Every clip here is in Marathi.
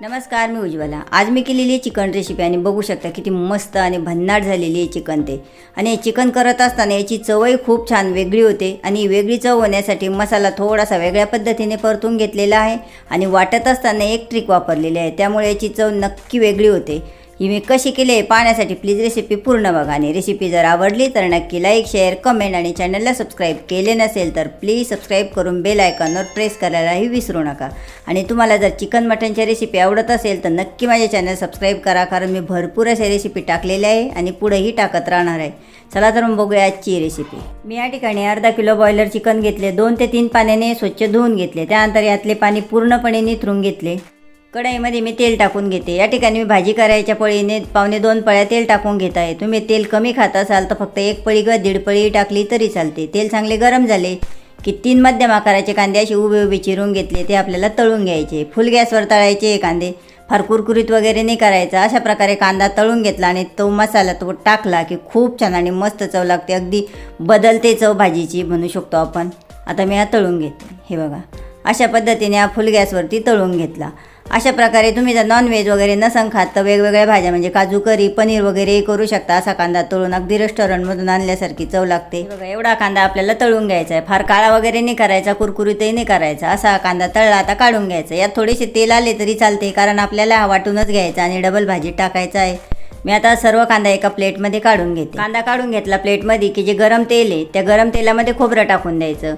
नमस्कार मी उज्ज्वला. आज मी केलेली आहे चिकन रेसिपी आणि बघू शकता किती मस्त आणि भन्नाट झालेली आहे चिकन ते. आणि हे चिकन करत असताना याची चवही खूप छान वेगळी होते आणि वेगळी चव होण्यासाठी मसाला थोडासा वेगळ्या पद्धतीने परतून घेतलेला आहे आणि वाटत असताना एक ट्रिक वापरलेली आहे. त्यामुळे याची चव नक्की वेगळी होते. ही मी कशी केली आहे पाहण्यासाठी प्लीज रेसिपी पूर्ण बघा. आणि रेसिपी जर आवडली तर नक्की लाईक शेअर कमेंट आणि चॅनलला सबस्क्राईब केले नसेल तर प्लीज सबस्क्राईब करून बेल आयकॉनवर प्रेस करायलाही विसरू नका. आणि तुम्हाला जर चिकन मटनच्या रेसिपी आवडत असेल तर नक्की माझे चॅनल सबस्क्राईब करा कारण मी भरपूर अशा रेसिपी टाकलेल्या आहे आणि पुढेही टाकत राहणार आहे. चला तर मग बघूया आजची रेसिपी मी या ठिकाणी अर्धा किलो बॉयलर चिकन घेतले. दोन ते तीन पाण्याने स्वच्छ धुवून घेतले. त्यानंतर यातले पाणी पूर्णपणे निथरून घेतले. कढईमध्ये मी तेल टाकून घेते. या ठिकाणी मी भाजी करायच्या पळीने पावणे दोन पळ्या तेल टाकून घेत आहे. तुम्ही तेल कमी खात असाल तर फक्त एक पळी किंवा दीड पळी टाकली तरी चालते. तेल चांगले गरम झाले की तीन मध्यम आकाराचे कांदे असे उभे उभे चिरून घेतले ते आपल्याला तळून घ्यायचे. फुल गॅसवर तळायचे हे कांदे. फार कुरकुरीत वगैरे नाही करायचा. अशा प्रकारे कांदा तळून घेतला आणि तो मसाला तो टाकला की खूप छान आणि मस्त चव लागते. अगदी बदलते चव भाजीची म्हणू शकतो आपण. आता मी हा तळून घेते. हे बघा. अशा पद्धतीने हा फुल गॅसवरती तळून घेतला. अशा प्रकारे तुम्ही जर नॉनव्हेज वगैरे नसन खात तर वेगवेगळ्या भाज्या म्हणजे काजू करी पनीर वगैरे करू शकता. असा कांदा तळून अगदी रेस्टॉरंटमधून आणल्यासारखी चव लागते. बघा एवढा कांदा आपल्याला तळून घ्यायचा आहे. फार काळा वगैरे नाही करायचा कुरकुरीतही नाही करायचा. असा कांदा तळला आता काढून घ्यायचा. यात थोडेसे तेल आले तरी चालते कारण आपल्याला वाटूनच घ्यायचा आणि डबल भाजी टाकायचा आहे. मी आता सर्व कांदा एका प्लेटमध्ये काढून घेते. कांदा काढून घेतला प्लेटमध्ये की जे गरम तेल आहे त्या गरम तेलामध्ये खोबरं टाकून द्यायचं.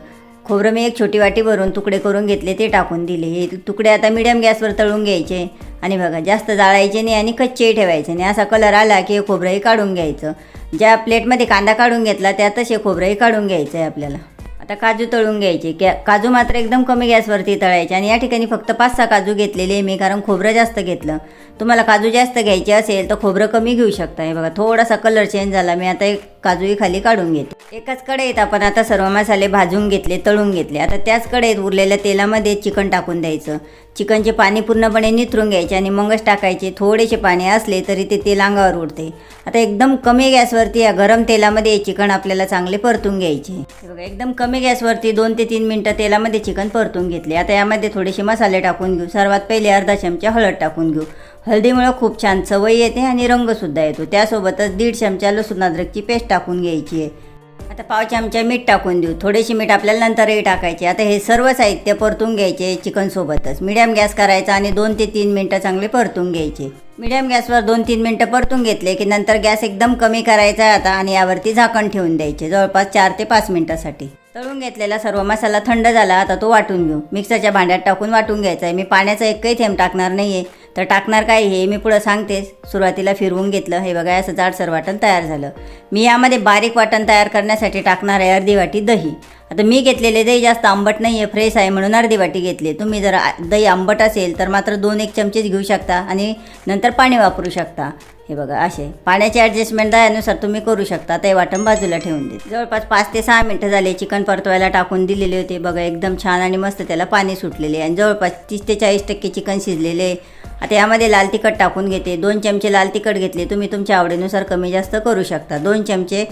खोबरं मी एक छोटी वाटी भरून तुकडे करून घेतले ते टाकून दिले. हे तुकडे आता मिडियम गॅसवर तळून घ्यायचे. आणि बघा जास्त जाळायचे नाही आणि कच्चेही ठेवायचे नाही. असा कलर आला की हे खोबरंही काढून घ्यायचं. ज्या प्लेटमध्ये कांदा काढून घेतला त्यातच हे खोबरंही काढून घ्यायचं आहे आपल्याला. आता काजू तळून घ्यायचे. कॅ काजू मात्र एकदम कमी गॅसवरती तळायचे. आणि या ठिकाणी फक्त पाच सहा काजू घेतलेले आहे मी कारण खोबरं जास्त घेतलं. तुम्हाला काजू जास्त घ्यायचे असेल तर खोबरं कमी घेऊ शकता. हे बघा थोडासा कलर चेंज झाला. मी आता एक काजूही खाली काढून घेते. एकाच कढईत आपण आता सर्व मसाले भाजून घेतले तळून घेतले. आता त्याच कढईत उरलेल्या तेलामध्ये चिकन टाकून द्यायचं. चिकनचे पाणी पूर्णपणे निथरून घ्यायचे आणि मगच टाकायचे. थोडेसे पाणी असले तरी ते तेल अंगावर उडते. आता एकदम कमी गॅसवरती या गरम तेलामध्ये चिकन आपल्याला चांगले परतून घ्यायचे. बघा एकदम कमी गॅसवरती दोन ते तीन मिनटं तेलामध्ये चिकन परतून घेतले. आता यामध्ये थोडेसे मसाले टाकून घेऊ. सर्वात पहिले अर्धा चमचा हळद टाकून घेऊ. हळदीमुळं खूप छान चवई येते आणि रंगसुद्धा येतो. त्यासोबतच दीड चमचा लसूण अद्रकची पेस्ट टाकून घ्यायची आहे. आता पाव चमचा मीठ टाकून देऊ. थोडेसे मीठ आपल्याला नंतरही टाकायचे आता हे सर्व साहित्य परतून घ्यायचे चिकनसोबतच मिडियम गॅस करायचा आणि दोन ते तीन मिनटं चांगले परतून घ्यायचे. मिडियम गॅसवर दोन तीन मिनटं परतून घेतले की नंतर गॅस एकदम कमी करायचा आहे आता आणि यावरती झाकण ठेवून द्यायचे. जवळपास चार ते पाच मिनटासाठी. तळून घेतलेला सर्व मसाला थंड झाला. आता तो वाटून घेऊ. मिक्सरच्या भांड्यात टाकून वाटून घ्यायचा आहे. मी पाण्याचा एकही थेंब टाकणार नाही आहे तर टाकणार काय हे मी पुढं सांगतेच. सुरुवातीला फिरवून घेतलं. हे बघा असं जाडसर वाटण तयार झालं. मी यामध्ये बारीक वाटण तयार करण्यासाठी टाकणार आहे अर्धी वाटी दही. आता मी घेतलेले दही जास्त आंबट नाही आहे फ्रेश आहे म्हणून अर्धी वाटी घेतली. तुम्ही जर दही आंबट असेल तर मात्र दोन एक चमचेच घेऊ शकता आणि नंतर पाणी वापरू शकता. हे बघा असे. पाण्याचे ॲडजस्टमेंट दह्यानुसार तुम्ही करू शकता. ते वाटण बाजूला ठेवून दे जवळपास पाच ते सहा मिनटं झाले. चिकन परतवायला टाकून दिलेले होते. बघा एकदम छान आणि मस्त त्याला पाणी सुटलेले आणि जवळपास तीस ते चाळीस टक्के चिकन शिजलेले आता यामध्ये लाल तिखट टाकून घेते. दोन चमचे लाल तिखट घेतले. तुम्ही तुमच्या आवडीनुसार कमी जास्त करू शकता. दोन चमचे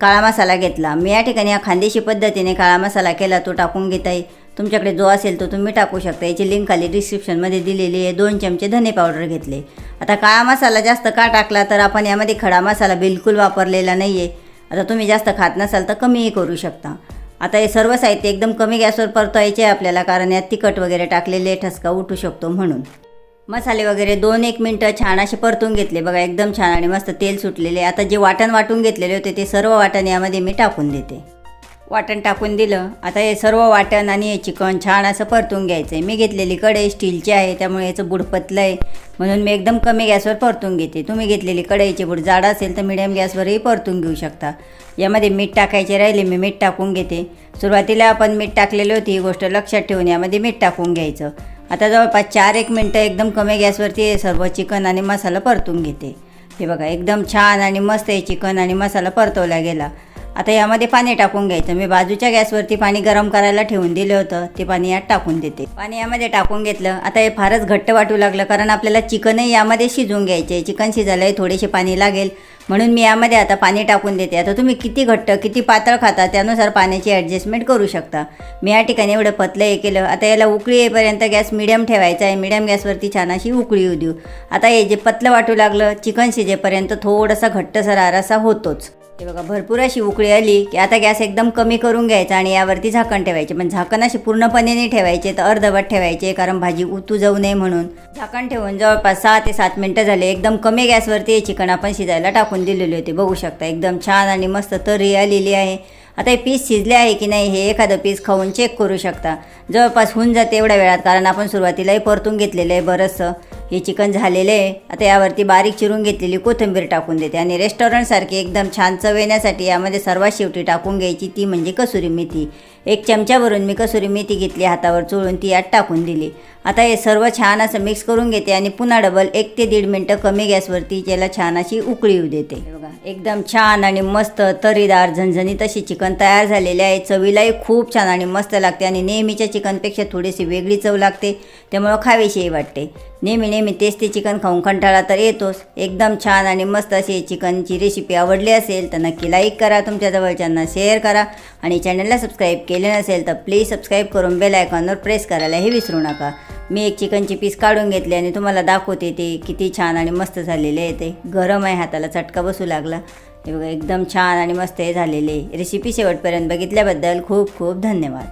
काळा मसाला घेतला. मी या ठिकाणी या खानदेशी पद्धतीने काळा मसाला केला तो टाकून घेता येईल तुमच्याकडे जो असेल तो तुम्ही टाकू शकता. याची लिंक खाली डिस्क्रिप्शनमध्ये दिलेली आहे. दोन चमचे धने पावडर घेतले. आता काळा मसाला जास्त का टाकला तर आपण यामध्ये खडा मसाला बिलकुल वापरलेला नाही आहे आता तुम्ही जास्त खात नसाल तर कमीही करू शकता. आता हे सर्व साहित्य एकदम कमी गॅसवर परतवायचे आहे आपल्याला कारण यात तिखट वगैरे टाकलेले ठसका उठू शकतो म्हणून. मसाले वगैरे दोन एक मिनटं छान असे परतून घेतले. बघा एकदम छान आणि मस्त तेल सुटलेले. आता जे वाटण वाटून घेतलेले होते ते सर्व वाटण यामध्ये मी टाकून देते. वाटण टाकून दिलं. आता हे सर्व वाटण आणि हे चिकन छान असं परतून घ्यायचं आहे मी घेतलेली कढई स्टीलची आहे त्यामुळे याचं बुड पतलं आहे म्हणून मी एकदम कमी गॅसवर परतून घेते. तुम्ही घेतलेली कढईची बुड जाड असेल तर मिडियम गॅसवरही परतून घेऊ शकता. यामध्ये मीठ टाकायचे राहिले मी मीठ टाकून घेते. सुरुवातीला आपण मीठ टाकलेली होती ही गोष्ट लक्षात ठेवून यामध्ये मीठ टाकून घ्यायचं. आता जवळपास चार एक मिनटं एकदम कमी गॅसवरती हे सर्व चिकन आणि मसाला परतून घेते. हे बघा एकदम छान आणि मस्त हे चिकन आणि मसाला परतवला गेला. आता यामध्ये पाणी टाकून घ्यायचं. मी बाजूच्या गॅसवरती पाणी गरम करायला ठेवून दिलं होतं. ते पाणी यात टाकून देते. पाणी यामध्ये टाकून घेतलं. आता हे फारच घट्ट वाटू लागलं कारण आपल्याला चिकनही यामध्ये शिजवून घ्यायचे. चिकन शिजायलाही थोडेसे पाणी लागेल. म्हणून मी यामध्ये आता पाणी टाकून देते. आता तुम्ही किती घट्ट किती पातळ खाता त्यानुसार पाण्याची ॲडजस्टमेंट करू शकता. मी या ठिकाणी एवढं पतलं हे केलं. आता याला उकळी येईपर्यंत गॅस मिडियम ठेवायचा आहे. मिडियम गॅसवरती छान अशी उकळी येऊ देऊ. आता हे जे पतलं वाटू लागलं चिकन शिजेपर्यंत थोडासा घट्टसर आरासा होतोच. हे बघा भरपूर अशी उकळी आली की आता गॅस एकदम कमी करून घ्यायचा आणि यावरती झाकण ठेवायचे. पण झाकण अशी पूर्णपणे नाही ठेवायचे तर अर्धवट ठेवायचे कारण भाजी उतू जाऊ नये म्हणून. झाकण ठेवून जवळपास सहा ते सात मिनटं झाले. एकदम कमी गॅसवरती हे चिकन आपण शिजायला टाकून दिलेले होते. बघू शकता एकदम छान आणि मस्त तर्री आलेली आहे. आता हे पीस शिजले आहे की नाही हे एखादं पीस खाऊन चेक करू शकता. जवळपास होऊन जाते एवढ्या वेळात कारण आपण सुरुवातीलाही परतून घेतलेलं आहे बरंचसं. हे चिकन झालेलं आहे. आता यावरती बारीक चिरून घेतलेली कोथिंबीर टाकून देते. आणि रेस्टॉरंटसारखी एकदम छान चव येण्यासाठी यामध्ये सर्वात शेवटी टाकून घ्यायची ती म्हणजे कसुरी मेथी. एक चमच्यावरून मी कसुरी मेथी घेतली हातावर चोळून ती यात टाकून दिली. आता हे सर्व छान असं मिक्स करून घेते आणि पुन्हा डबल एक ते दीड मिनटं कमी गॅसवरती त्याला छान अशी उकळी येऊ देते. बघा एकदम छान आणि मस्त तरीदार झणझणीत अशी चिकन तयार झालेली आहे. चवीलाही खूप छान आणि मस्त लागते आणि नेहमीच्या चिकनपेक्षा थोडीशी वेगळी चव लागते. त्यामुळं खावेशीही वाटते. नेहमी नेहमी तेच ते चिकन खाऊन कंटाळा तर येतोच. एकदम छान आणि मस्त अशी चिकनची रेसिपी आवडली असेल तर नक्की लाईक करा तुमच्या जवळच्यांना शेअर करा आणि चॅनलला सबस्क्राईब केले नसेल तर प्लीज सबस्क्राईब करून बेल आयकॉनवर प्रेस करायलाही विसरू नका. मी एक चिकनची पीस काढून घेतली आणि तुम्हाला दाखवते ते किती छान आणि मस्त झालेले आहे ते. गरम आहे हाताला चटका बसू लागला. हे बघा एकदम छान आणि मस्त हे झालेले रेसिपी शेवटपर्यंत बघितल्याबद्दल खूप खूप धन्यवाद.